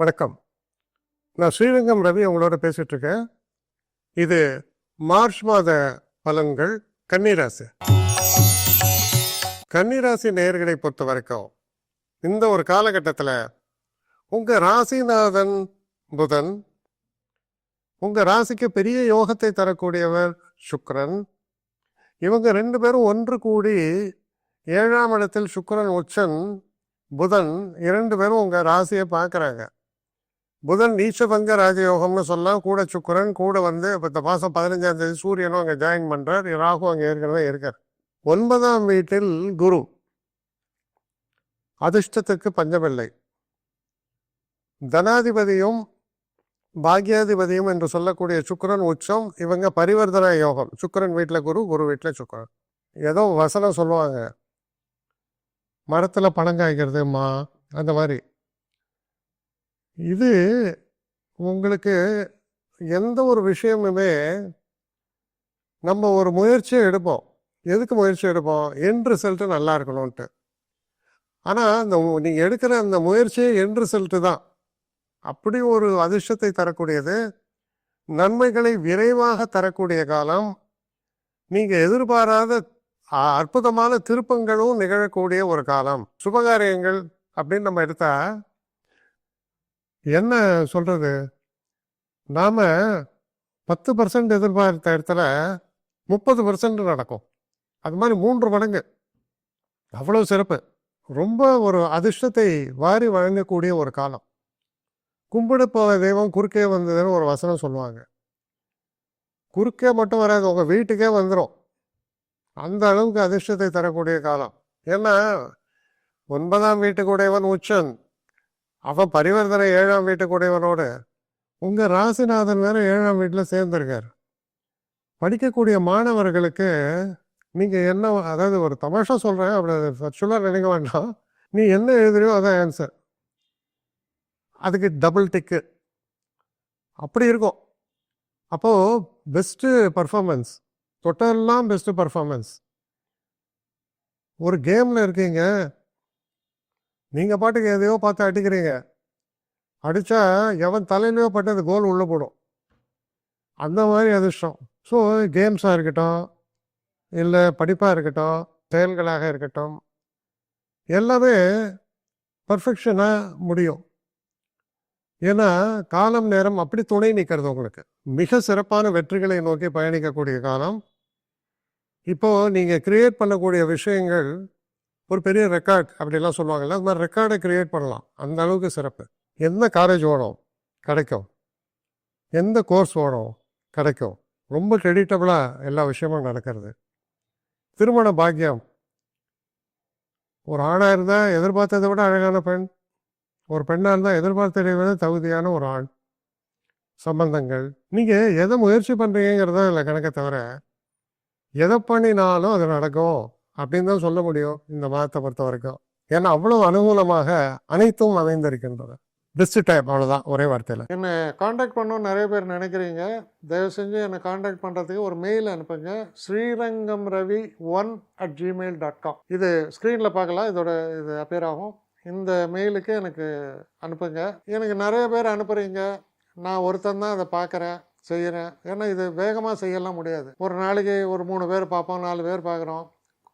வணக்கம். நான் ஸ்ரீரங்கம் ரவி உங்களோட பேசிட்டு இருக்கேன் இது மார்ச் மாத பலன்கள் கன்னிராசி. கன்னிராசி நேர்களை பொறுத்த வரைக்கும் இந்த ஒரு காலகட்டத்தில் உங்க ராசிநாதன் புதன் உங்க ராசிக்கு பெரிய யோகத்தை தரக்கூடியவர் சுக்ரன் இவங்க ரெண்டு பேரும் ஒன்று கூடி ஏழாம் இடத்தில் சுக்ரன் உச்சன் புதன் இரண்டு பேரும் உங்கள் ராசியை பார்க்குறாங்க. புதன் நீச்சபங்க ராஜயோகம்னு சொல்லலாம் கூட சுக்கரன் கூட வந்து இப்போ இந்த மாதம் பதினஞ்சாம் தேதி சூரியனும் அங்கே ஜாயின் பண்ணுறார் ராகு அங்கே ஏற்கனவே இருக்கார். ஒன்பதாம் வீட்டில் குரு. அதிர்ஷ்டத்துக்கு பஞ்சமில்லை. தனாதிபதியும் பாக்யாதிபதியும் என்று சொல்லக்கூடிய சுக்கரன் உச்சம் இவங்க பரிவர்த்தன யோகம். சுக்கரன் வீட்டில் குரு குரு வீட்டில் சுக்கரன். ஏதோ வசனம் சொல்லுவாங்க. மரத்தில் பணம் காய்க்கிறதுமா அந்த மாதிரி. இது உங்களுக்கு எந்த ஒரு விஷயமுமே நம்ம ஒரு முயற்சியை எடுப்போம். எதுக்கு முயற்சி எடுப்போம்? என் ரிசல்ட்டு நல்லா இருக்கணும்ன்ட்டு. ஆனால் அந்த நீங்கள் எடுக்கிற அந்த முயற்சியே என் ரிசல்ட்டு தான். அப்படி ஒரு அதிர்ஷ்டத்தை தரக்கூடியது நன்மைகளை விரைவாக தரக்கூடிய காலம் நீங்கள் எதிர்பாராத அ- அற்புதமான திருப்பங்களும் நிகழக்கூடிய ஒரு காலம். சுபகாரியங்கள் அப்படின்னு நம்ம எடுத்தால் என்ன சொல்கிறது நாம் பத்து பர்சன்ட் எதிர்பார்த்த இடத்துல முப்பது பர்சன்ட் நடக்கும். அது மாதிரி மூன்று மடங்கு. அவ்வளோ சிறப்பு. ரொம்ப ஒரு அதிர்ஷ்டத்தை வாரி வழங்கக்கூடிய ஒரு காலம். கும்பிட போன தெய்வம் குறுக்கே வந்ததுன்னு ஒரு வசனம் சொல்லுவாங்க. குறுக்கே மட்டும் வராது உங்கள் வீட்டுக்கே வந்துடும் அந்த அளவுக்கு அதிர்ஷ்டத்தை தரக்கூடிய காலம். ஏன்னா ஒன்பதாம் வீட்டுக்குடையவன் உச்சன். அப்போ பரிவர்த்தனை ஏழாம் வீட்டுக்குடையவரோடு உங்கள் ராசிநாதன் வேறு ஏழாம் வீட்டில் சேர்ந்துருக்கார். படிக்கக்கூடிய மாணவர்களுக்கு நீங்கள் என்ன அதாவது ஒரு தமாஷா சொல்கிறேன் அப்படி ஆக்சுவலாக நினைக்க வேண்டாம். நீ என்ன எழுதுறியோ அதான் ஆன்சர் அதுக்கு டபுள் டிக்கு அப்படி இருக்கும். அப்போது பெஸ்ட்டு பர்ஃபார்மன்ஸ் தொட்டெல்லாம் பெஸ்ட்டு பர்ஃபார்மன்ஸ் ஒரு கேமில் இருக்கீங்க நீங்கள் பாட்டுக்கு எதையோ பார்த்து அடிக்கிறீங்க. அடித்தா எவன் தலையிலையோ பட்டது கோல் உள்ளே போடும். அந்த மாதிரி அதிர்ஷ்டம். ஸோ கேம்ஸாக இருக்கட்டும் இல்லை படிப்பாக இருக்கட்டும் செயல்களாக இருக்கட்டும் எல்லாமே பர்ஃபெக்ஷனாக முடியும். ஏன்னா காலம் நேரம் அப்படி துணை நிற்கிறது உங்களுக்கு. மிக சிறப்பான வெற்றிகளை நோக்கி பயணிக்கக்கூடிய காலம். இப்போது நீங்கள் கிரியேட் பண்ணக்கூடிய விஷயங்கள் ஒரு பெரிய ரெக்கார்ட் அப்படிலாம் சொல்லுவாங்கல்ல அது மாதிரி ரெக்கார்டை க்ரியேட் பண்ணலாம். அந்த அளவுக்கு சிறப்பு. எந்த காலேஜ் ஓடும்? கிடைக்கும். எந்த கோர்ஸ் ஓடும்? கிடைக்கும். ரொம்ப கிரெடிட்டபுளாக எல்லா விஷயமும் நடக்கிறது. திருமண பாக்கியம். ஒரு ஆணாக இருந்தால் எதிர்பார்த்ததை விட அழகான பெண். ஒரு பெண்ணாக இருந்தால் எதிர்பார்த்ததை விட தகுதியான ஒரு ஆண். சம்பந்தங்கள். நீங்கள் எதை முயற்சி பண்ணுறீங்கிறதா இல்லை கணக்கை தவிர எதை பண்ணினாலும் அது நடக்கும். அப்படின்னு தான் சொல்ல முடியும் இந்த மாதத்தை பொறுத்த வரைக்கும். ஏன்னா அவ்வளவு அனுகூலமாக அனைத்தும் அமைந்திருக்கின்றன. பெஸ்ட் டைம் அவ்வளோதான் ஒரே வார்த்தையில். என்னை காண்டாக்ட் பண்ணணும்னு நிறைய பேர் நினைக்கிறீங்க. தயவு செஞ்சு என்னை காண்டாக்ட் பண்ணுறதுக்கு ஒரு மெயில் அனுப்புங்க. Srirangam Ravi one at Gmail dot com இது ஸ்க்ரீனில் பார்க்கலாம் இதோட இது அப்பியர் ஆகும். இந்த மெயிலுக்கு எனக்கு அனுப்புங்க. எனக்கு நிறைய பேர் அனுப்புகிறீங்க நான் ஒருத்தன் தான் அதை பார்க்குறேன் செய்கிறேன் ஏன்னா இது வேகமாக செய்யலாம் முடியாது. ஒரு நாளைக்கு ஒரு மூணு பேர் பார்ப்போம் நாலு பேர் பார்க்குறோம்.